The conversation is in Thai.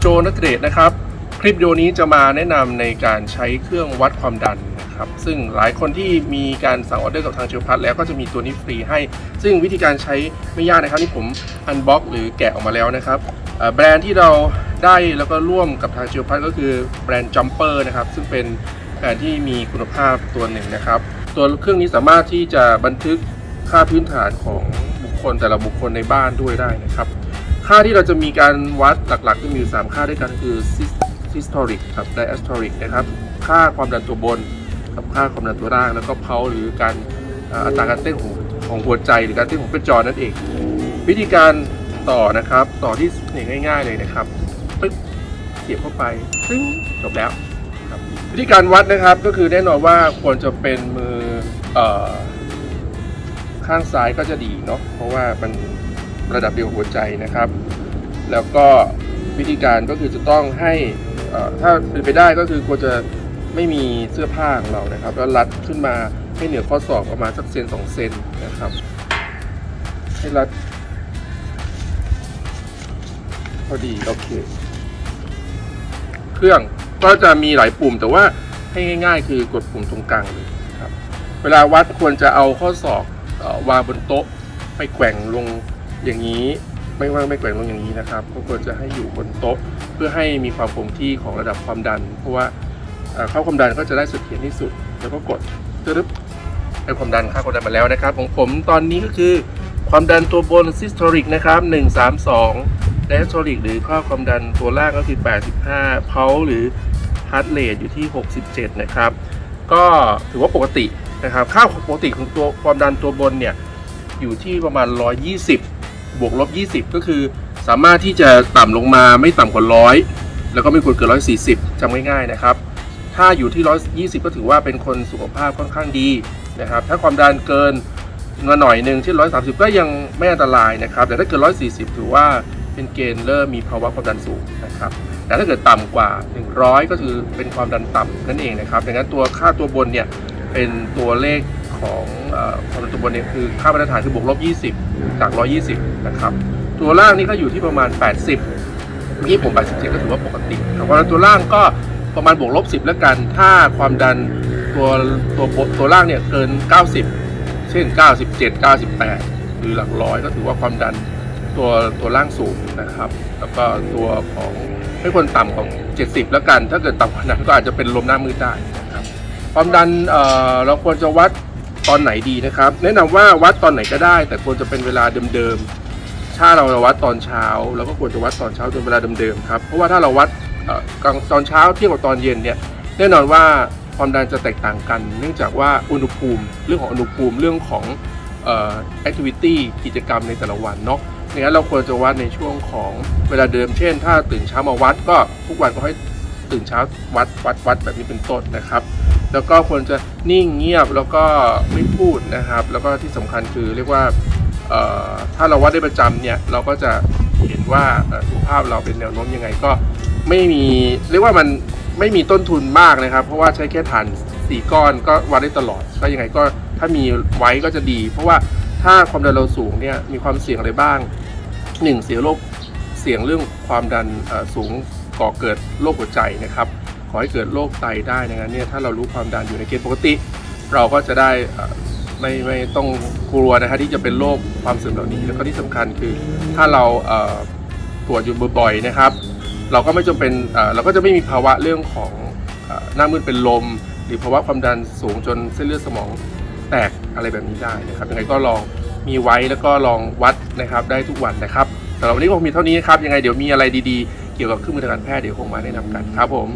โจนักเดชนะครับ คลิปวิดีโอนี้จะมาแนะนำในการใช้เครื่องวัดความดันนะครับ ซึ่งหลายคนที่มีการสั่งออเดอร์กับทางเจลพัทแล้วก็จะมีตัวนี้ฟรีให้ ซึ่งวิธีการใช้ไม่ยากนะครับที่ผมอันบ็อกหรือแกะออกมาแล้วนะครับแบรนด์ที่เราได้แล้วก็ร่วมกับทางเจลพัทก็คือแบรนด์ Jumper นะครับ ซึ่งเป็นแบรนด์ที่มีคุณภาพตัวหนึ่งนะครับ ตัวเครื่องนี้สามารถที่จะบันทึกค่าพื้นฐานของบุคคลแต่ละบุคคลในบ้านด้วยได้นะครับ ค่าที่เราจะมีการวัดหลักๆจะมีอยู่3ค่าด้วยกันคือ systolic กับ diastolic นะครับ ค่าความดันตัวบนกับค่าความดันตัวล่าง แล้วก็เพาหรือการอัตราการเต้นของของหัวใจหรือการเต้นของกระจรนั่นเอง วิธีการต่อนะครับ ต่อที่เนี่ยง่าย ๆ เลยนะครับปึ๊บเสียบเข้าไปซึ่งจบแล้ววิธีการวัดนะครับก็คือแน่นอนว่าควรจะเป็นมืออข้างซ้ายก็จะดีเนาะเพราะว่ามัน ระดับเดียวหัวใจนะครับ แล้วก็วิธีการก็คือจะต้องให้ถ้าเป็นไปได้ก็คือควรจะไม่มีเสื้อผ้าของเรานะครับ แล้วรัดขึ้นมาให้เหนือข้อศอกประมาณสักเซนสองเซนนะครับ ให้รัดพอดีโอเค เครื่องก็จะมีหลายปุ่มแต่ว่าให้ง่าย ๆ คือกดปุ่มตรงกลางเลยครับ เวลาวัดควรจะเอาข้อศอกวางบนโต๊ะไม่แกว่งลง อย่างนี้ไม่ว่างไม่แกว่งลงอย่างนี้นะครับก็ควรจะให้อยู่บนโต๊ะเพื่อให้มีความคงที่ของระดับความดัน เพราะว่าเข้าความดันก็จะได้เสถียรที่สุด แล้วก็กดตึ๊บให้ความดันค่าความดันมาแล้วนะครับ ของผมตอนนี้ก็คือความดันตัวบน systolic นะครับ132 diastolic หรือค่าความดันตัวล่างก็คือ 85 เพาหรือ heart rate อยู่ที่ 67 นะครับ ก็ถือว่าปกตินะครับ ค่าปกติของตัวความดันตัวบนเนี่ยอยู่ที่ประมาณ 120 บวกลบ 20 ก็คือ สามารถที่จะต่ำลงมาไม่ต่ำกว่า100แล้วก็ไม่ควรเกิน140จำง่ายๆนะครับ ถ้าอยู่ที่120ก็ถือว่าเป็นคนสุขภาพค่อนข้างดีนะครับ ถ้าความดันเกินมาหน่อยหนึ่งที่130ก็ยังไม่อันตรายนะครับ แต่ถ้าเกิน140ถือว่าเป็นเกณฑ์เริ่มมีภาวะความดันสูงนะครับ แต่ถ้าเกิดต่ำกว่า 100 ก็คือเป็นความดันต่ำนั่นเองนะครับดังนั้นตัวค่าตัวบนเนี่ยเป็นตัวเลข ของอความดันตัวบนเนี่ยคือค่ามาตรฐานคือบวกลบ 20 จาก 120 นะครับ ตัวล่างนี่ก็อยู่ที่ประมาณ 80 เมื่อกี้ผม 87 ก็ถือว่าปกติครับควาตัวล่างก็ประมาณบวกลบ 10 แล้วกัน ถ้าความดันตัวตัวตัวล่างเนี่ยเกิน 90 เช่น 97 98 หรือหลักร้อยก็ถือว่าความดันตัวตัวล่างสูงนะครับ แล้วก็ตัวของไม่ควรต่ำของ 70 แล้วกัน ถ้าเกิดต่ำกว่านั้นก็อาจจะเป็นลมหน้ามืดได้นะครับความดันเเราควรจะวัด ตอนไหนดีนะครับ แนะนำว่าวัดตอนไหนก็ได้ แต่ควรจะเป็นเวลาเดิมๆ ถ้าเราวัดตอนเช้าเราก็ควรจะวัดตอนเช้าเป็นเวลาเดิมๆครับ เพราะว่าถ้าเราวัดกลางตอนเช้าเทียบกับตอนเย็นเนี่ยแน่นอนว่าความดันจะแตกต่างกัน เนื่องจากว่าอุณหภูมิเรื่องของอุณหภูมิเรื่องของเอ่อ activity กิจกรรมในแต่ละวันเนาะดังนั้นเราควรจะวัดในช่วงของเวลาเดิม เช่น ถ้าตื่นเช้ามาวัดก็ทุกวันก็ให้ตื่นเช้าวัดวัดวัดแบบนี้เป็นต้นนะครับ แล้วก็ควรจะนิ่งเงียบแล้วก็ไม่พูดนะครับ แล้วก็ที่สำคัญคือเรียกว่าถ้าเราวัดได้ประจำเนี่ยเราก็จะเห็นว่าสุขภาพเราเป็นแนวโน้มยังไงก็ไม่มีเรียกว่ามันไม่มีต้นทุนมากนะครับ เพราะว่าใช้แค่ฐานสี่ก้อนก็วัดได้ตลอดก็ยังไงก็ถ้ามีไว้ก็จะดี เพราะว่าถ้าความดันเราสูงเนี่ยมีความเสี่ยงอะไรบ้างหนึ่งเสียโรคเสี่ยงเรื่องความดันสูงก่อเกิดโรคหัวใจนะครับ ขอให้เกิดโรคไตได้ดังนั้นเนี่ยถ้าเรารู้ความดันอยู่ในเกณฑ์ปกติ เราก็จะได้ไม่ไม่ต้องกลัวนะฮะที่จะเป็นโรคความเสื่อมเหล่านี้แล้วก็ที่สำคัญคือถ้าเราตรวจอยู่บ่อยๆนะครับ เราก็ไม่จำเป็นเราก็จะไม่มีภาวะเรื่องของหน้ามืดเป็นลม หรือภาวะความดันสูงจนเส้นเลือดสมองแตกอะไรแบบนี้ได้นะครับยังไงก็ลองมีไว้แล้วก็ลองวัดนะครับได้ทุกวันนะครับสำหรับวันนี้คงมีเท่านี้นะครับยังไงเดี๋ยวมีอะไรดีๆ เกี่ยวกับเครื่องมือทางการแพทย์เดี๋ยวคงมาแนะนำกันครับผม